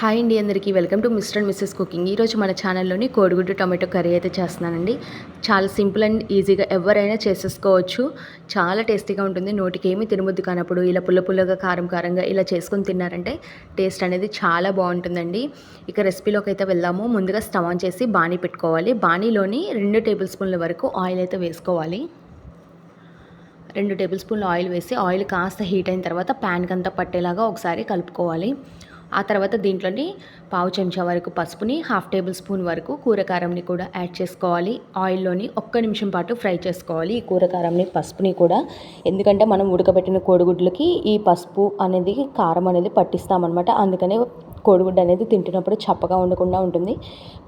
Hi అండి అందరికీ. Welcome to Mr and Mrs cooking. ఈరోజు మన ఛానల్లోని కోడిగుడ్డు టమాటో కర్రీ అయితే చేస్తున్నానండి. చాలా సింపుల్ అండ్ ఈజీగా ఎవరైనా చేసేసుకోవచ్చు. చాలా టేస్టీగా ఉంటుంది. నోటికి ఏమీ తినబుద్ది కానప్పుడు ఇలా పుల్ల పుల్లగా కారం కారంగా ఇలా చేసుకొని తిన్నారంటే టేస్ట్ అనేది చాలా బాగుంటుందండి. ఇక రెసిపీలోకి అయితే వెళ్దాము. ముందుగా స్టవ్ ఆన్ చేసి బాణీ పెట్టుకోవాలి. బాణీలోని రెండు టేబుల్ స్పూన్ల వరకు ఆయిల్ అయితే వేసుకోవాలి. రెండు టేబుల్ స్పూన్ల ఆయిల్ వేసి ఆయిల్ కాస్త హీట్ అయిన తర్వాత ప్యాన్కి అంతా పట్టేలాగా ఒకసారి కలుపుకోవాలి. ఆ తర్వాత దీంట్లోని పావు చెంచా వరకు పసుపుని హాఫ్ టేబుల్ స్పూన్ వరకు కూరకారంని కూడా యాడ్ చేసుకోవాలి. ఆయిల్లోని ఒక్క నిమిషం పాటు ఫ్రై చేసుకోవాలి ఈ కూరకారంని పసుపుని కూడా. ఎందుకంటే మనం ఉడకబెట్టిన కోడిగుడ్లకి ఈ పసుపు అనేది కారం అనేది పట్టిస్తామన్నమాట. అందుకనే కోడిగుడ్డు అనేది తింటున్నప్పుడు చప్పగా ఉండకుండా ఉంటుంది.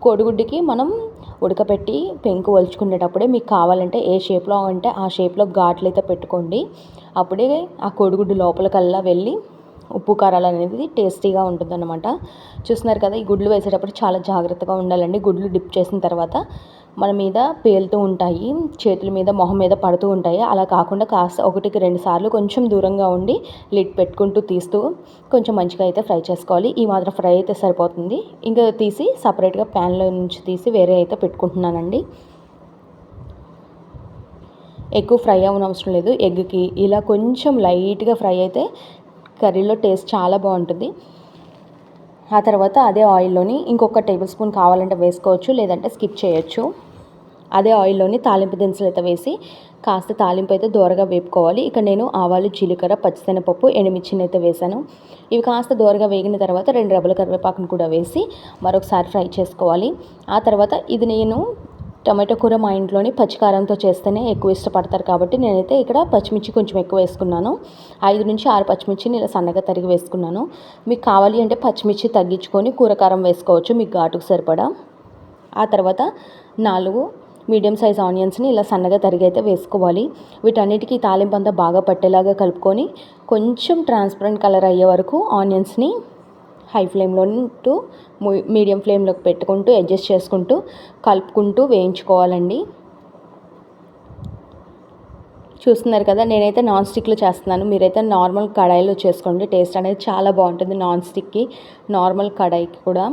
కోడిగుడ్డుకి మనం ఉడకపెట్టి పెంకు వలుచుకునేటప్పుడే మీకు కావాలంటే ఏ షేప్లో అంటే ఆ షేప్లో ఘాట్లు అయితే పెట్టుకోండి. అప్పుడే ఆ కోడిగుడ్డు లోపలికల్లా వెళ్ళి ఉప్పు కారాలు అనేది టేస్టీగా ఉంటుందన్నమాట. చూస్తున్నారు కదా ఈ గుడ్లు వేసేటప్పుడు చాలా జాగ్రత్తగా ఉండాలండి. గుడ్లు డిప్ చేసిన తర్వాత మన మీద పేలుతూ ఉంటాయి చేతుల మీద మొహం మీద పడుతూ ఉంటాయి. అలా కాకుండా కాస్త ఒకటికి రెండు సార్లు కొంచెం దూరంగా ఉండి లిడ్ పెట్టుకుంటూ తీస్తూ కొంచెం మంచిగా అయితే ఫ్రై చేసుకోవాలి. ఈ మాత్రం ఫ్రై అయితే సరిపోతుంది. ఇంకా తీసి సపరేట్గా ప్యాన్లో నుంచి తీసి వేరే అయితే పెట్టుకుంటున్నానండి. ఎక్కువ ఫ్రై అవ్వనవసరం అవసరం లేదు. ఎగ్కి ఇలా కొంచెం లైట్గా ఫ్రై అయితే కర్రీలో టేస్ట్ చాలా బాగుంటుంది. ఆ తర్వాత అదే ఆయిల్లోని ఇంకొక టేబుల్ స్పూన్ కావాలంటే వేసుకోవచ్చు లేదంటే స్కిప్ చేయొచ్చు. అదే ఆయిల్లోని తాలింపు దినుసులు అయితే వేసి కాస్త తాలింపు అయితే దోరగా వేపుకోవాలి. ఇక నేను ఆవాలు జీలకర్ర పచ్చిశనగపప్పు ఎండుమిర్చిని అయితే వేసాను. ఇవి కాస్త దోరగా వేగిన తర్వాత రెండు రెబ్బల కరివేపాకును కూడా వేసి మరొకసారి ఫ్రై చేసుకోవాలి. ఆ తర్వాత ఇది నేను టమాటో కూర మా ఇంట్లోనే పచ్చికారంతో చేస్తేనే ఎక్కువ ఇష్టపడతారు కాబట్టి నేనైతే ఇక్కడ పచ్చిమిర్చి కొంచెం ఎక్కువ వేసుకున్నాను. ఐదు నుంచి ఆరు పచ్చిమిర్చిని ఇలా సన్నగా తరిగి వేసుకున్నాను. మీకు కావాలి అంటే పచ్చిమిర్చి తగ్గించుకొని కూరకారం వేసుకోవచ్చు మీకు ఘాటుకు సరిపడా. ఆ తర్వాత నాలుగు మీడియం సైజ్ ఆనియన్స్ని ఇలా సన్నగా తరిగి అయితే వేసుకోవాలి. వీటన్నిటికీ తాలింపు అంతా బాగా పట్టేలాగా కలుపుకొని కొంచెం ట్రాన్స్పరెంట్ కలర్ అయ్యే వరకు ఆనియన్స్ని హై ఫ్లేమ్లో టు మీడియం ఫ్లేమ్లోకి పెట్టుకుంటూ అడ్జస్ట్ చేసుకుంటూ కలుపుకుంటూ వేయించుకోవాలండి. చూస్తున్నారు కదా నేనైతే నాన్ స్టిక్లో చేస్తున్నాను. మీరైతే నార్మల్ కడాయిలో చేసుకోండి. టేస్ట్ అనేది చాలా బాగుంటుంది నాన్ స్టిక్కి నార్మల్ కడాయికి కూడా.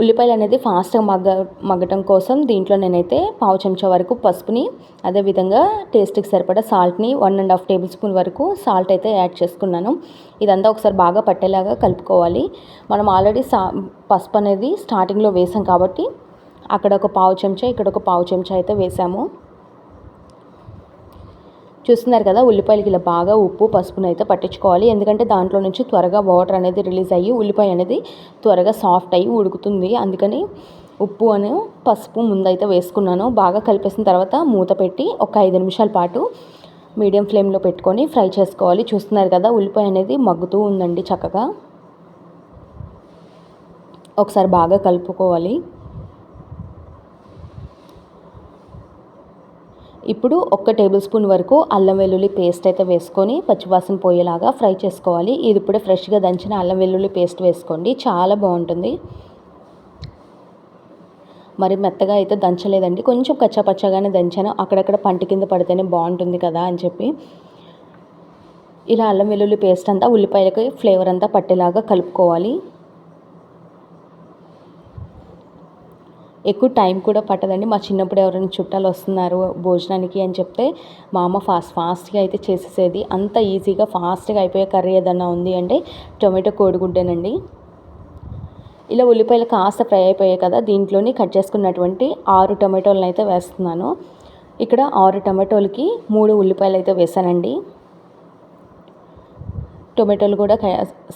ఉల్లిపాయలు అనేది ఫాస్ట్గా మగ్గ మగ్గటం కోసం దీంట్లో నేనైతే పావు చెంచా వరకు పసుపుని అదేవిధంగా టేస్ట్కి సరిపడా సాల్ట్ని one and half table spoon వరకు సాల్ట్ అయితే యాడ్ చేసుకున్నాను. ఇదంతా ఒకసారి బాగా పట్టేలాగా కలుపుకోవాలి. మనం ఆల్రెడీ సా పసుపు అనేది స్టార్టింగ్లో వేసాం కాబట్టి అక్కడ ఒక పావు చెంచా ఇక్కడ ఒక పావు చెంచా అయితే వేసాము. చూస్తున్నారు కదా ఉల్లిపాయలకి ఇలా బాగా ఉప్పు పసుపును అయితే పట్టించుకోవాలి. ఎందుకంటే దాంట్లో నుంచి త్వరగా వాటర్ అనేది రిలీజ్ అయ్యి ఉల్లిపాయ అనేది త్వరగా సాఫ్ట్ అయ్యి ఉడుకుతుంది. అందుకని ఉప్పు అని పసుపు ముందైతే వేసుకున్నాను. బాగా కలిపేసిన తర్వాత మూత పెట్టి ఒక ఐదు నిమిషాల పాటు మీడియం ఫ్లేమ్లో పెట్టుకొని ఫ్రై చేసుకోవాలి. చూస్తున్నారు కదా ఉల్లిపాయ అనేది మగ్గుతూ ఉందండి చక్కగా. ఒకసారి బాగా కలుపుకోవాలి. ఇప్పుడు ఒక్క టేబుల్ స్పూన్ వరకు అల్లం వెల్లుల్లి పేస్ట్ అయితే వేసుకొని పచ్చివాసన పోయేలాగా ఫ్రై చేసుకోవాలి. ఇది ఇప్పుడే ఫ్రెష్గా దంచిన అల్లం వెల్లుల్లి పేస్ట్ వేసుకోండి. చాలా బాగుంటుంది. మరి మెత్తగా అయితే దంచలేదండి. కొంచెం కచ్చాపచ్చాగానే దంచాను. అక్కడక్కడ పంట కింద పడితేనే బాగుంటుంది కదా అని చెప్పి. ఇలా అల్లం వెల్లుల్లి పేస్ట్ అంతా ఉల్లిపాయలకి ఫ్లేవర్ అంతా పట్టేలాగా కలుపుకోవాలి. ఎక్కువ టైం కూడా పట్టదండి. మా చిన్నప్పుడు ఎవరైనా చుట్టాలు వస్తున్నారు భోజనానికి అని చెప్తే మా అమ్మ ఫాస్ట్ ఫాస్ట్గా అయితే చేసేసేది. అంత ఈజీగా ఫాస్ట్గా అయిపోయే కర్రీ ఏదన్నా ఉంది అంటే టొమాటో కోడిగుడ్డేనండి. ఇలా ఉల్లిపాయలు కాస్త ఫ్రై అయిపోయాయి కదా దీంట్లోని కట్ చేసుకున్నటువంటి ఆరు టొమాటోలను అయితే వేస్తున్నాను. ఇక్కడ ఆరు టమాటోలకి మూడు ఉల్లిపాయలు అయితే వేసానండి. టొమాటోలు కూడా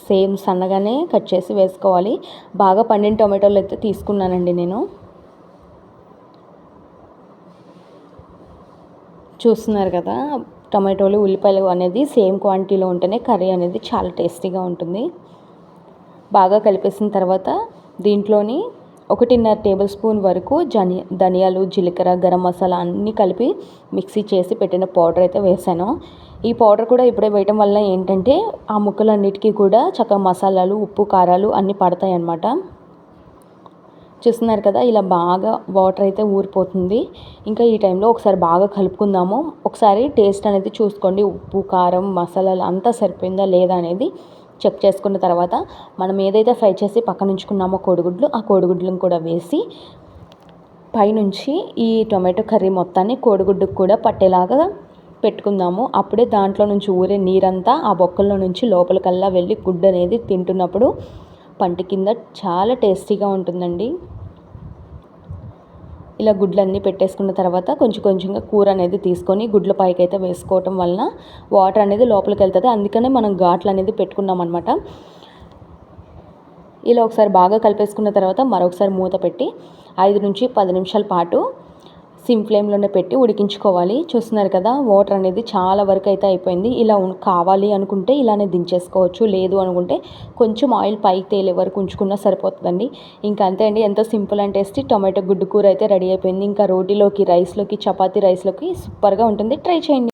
సేమ్ సన్నగానే కట్ చేసి వేసుకోవాలి. బాగా పండిన టొమాటోలు అయితే తీసుకున్నానండి నేను. చూస్తున్నారు కదా టమాటోలు ఉల్లిపాయలు అనేది సేమ్ క్వాంటిటీలో ఉంటేనే కర్రీ అనేది చాలా టేస్టీగా ఉంటుంది. బాగా కలిపేసిన తర్వాత దీంట్లోని ఒకటిన్నర టేబుల్ స్పూన్ వరకు జని ధనియాలు జీలకర్ర గరం మసాలా అన్నీ కలిపి మిక్సీ చేసి పెట్టిన పౌడర్ అయితే వేసాను. ఈ పౌడర్ కూడా ఇప్పుడే వేయటం వల్ల ఏంటంటే ఆ ముక్కలన్నిటికీ కూడా చక్కగా మసాలాలు ఉప్పు కారాలు అన్నీ పడతాయి అన్నమాట చూస్తున్నారు కదా ఇలా బాగా వాటర్ అయితే ఊరిపోతుంది. ఇంకా ఈ టైంలో ఒకసారి బాగా కలుపుకుందాము. ఒకసారి టేస్ట్ అనేది చూసుకోండి. ఉప్పు కారం మసాలాలు అంతా సరిపోయిందా లేదా అనేది చెక్ చేసుకున్న తర్వాత మనం ఏదైతే ఫ్రై చేసి పక్కన ఉంచుకున్నామో కోడిగుడ్లు ఆ కోడిగుడ్లను కూడా వేసి పైనుంచి ఈ టొమాటో కర్రీ మొత్తాన్ని కోడిగుడ్డుకు కూడా పట్టేలాగా పెట్టుకుందాము. అప్పుడే దాంట్లో నుంచి ఊరే నీరంతా ఆ బొక్కల్లో నుంచి లోపలికల్లా వెళ్ళి గుడ్డు అనేది తింటున్నప్పుడు పంట కింద చాలా టేస్టీగా ఉంటుందండి. ఇలా గుడ్లన్నీ పెట్టేసుకున్న తర్వాత కొంచెం కొంచెంగా కూర అనేది తీసుకొని గుడ్ల పైకి అయితే వేసుకోవటం వలన వాటర్ అనేది లోపలికి వెళ్తుంది. అందుకనే మనం ఘాట్లు అనేది పెట్టుకున్నాం అనమాట ఇలా ఒకసారి బాగా కలిపేసుకున్న తర్వాత మరొకసారి మూత పెట్టి ఐదు నుంచి పది నిమిషాల పాటు సిమ్ ఫ్లేమ్లోనే పెట్టి ఉడికించుకోవాలి. చూస్తున్నారు కదా వాటర్ అనేది చాలా వరకు అయితే అయిపోయింది. ఇలా కావాలి అనుకుంటే ఇలానే దించేసుకోవచ్చు. లేదు అనుకుంటే కొంచెం ఆయిల్ పైకి తేలే వరకు ఉంచుకున్నా సరిపోతుందండి. ఇంకా అంతే అండి. ఎంతో సింపుల్ అండ్ టేస్టీ టొమాటో గుడ్డు కూర అయితే రెడీ అయిపోయింది. ఇంకా రోటీలోకి రైస్లోకి చపాతీ రైస్లోకి సూపర్గా ఉంటుంది. ట్రై చేయండి.